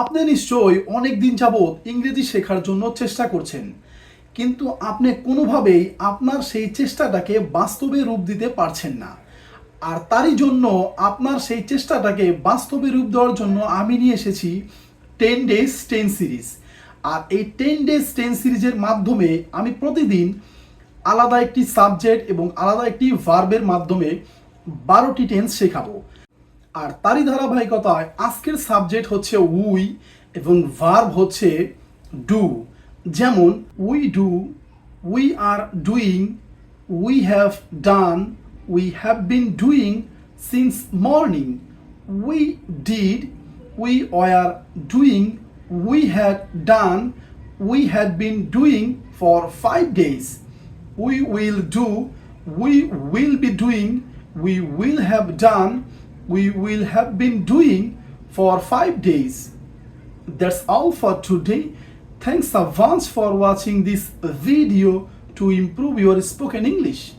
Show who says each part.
Speaker 1: আপনি নিশ্চয়ই অনেক দিন যাবৎ ইংরেজি শেখার জন্য চেষ্টা করছেন। কিন্তু আপনি কোনোভাবেই আপনার সেই চেষ্টাটাকে বাস্তবে রূপ দিতে পারছেন না। আর তারই জন্য আপনার সেই চেষ্টাটাকে বাস্তবে রূপ দেওয়ার জন্য আমি নিয়ে এসেছি টেন ডেজ টেন সিরিজ। আর এই টেন ডেজ টেন সিরিজের মাধ্যমে আমি প্রতিদিন আলাদা একটি সাবজেক্ট এবং আলাদা একটি ভার্বের মাধ্যমে বারোটি টেন্স শেখাবো। আর তারই ধারাবাহিকতায় আজকের সাবজেক্ট হচ্ছে উই এবং ভার্ব হচ্ছে ডু। যেমন we do we are doing we have done we have been doing since morning we did we were doing we had done we had been doing for five days we will do we will be doing we will have done, we will have been doing for five days. That's all for today. Thanks a bunch for watching this video to improve your spoken English.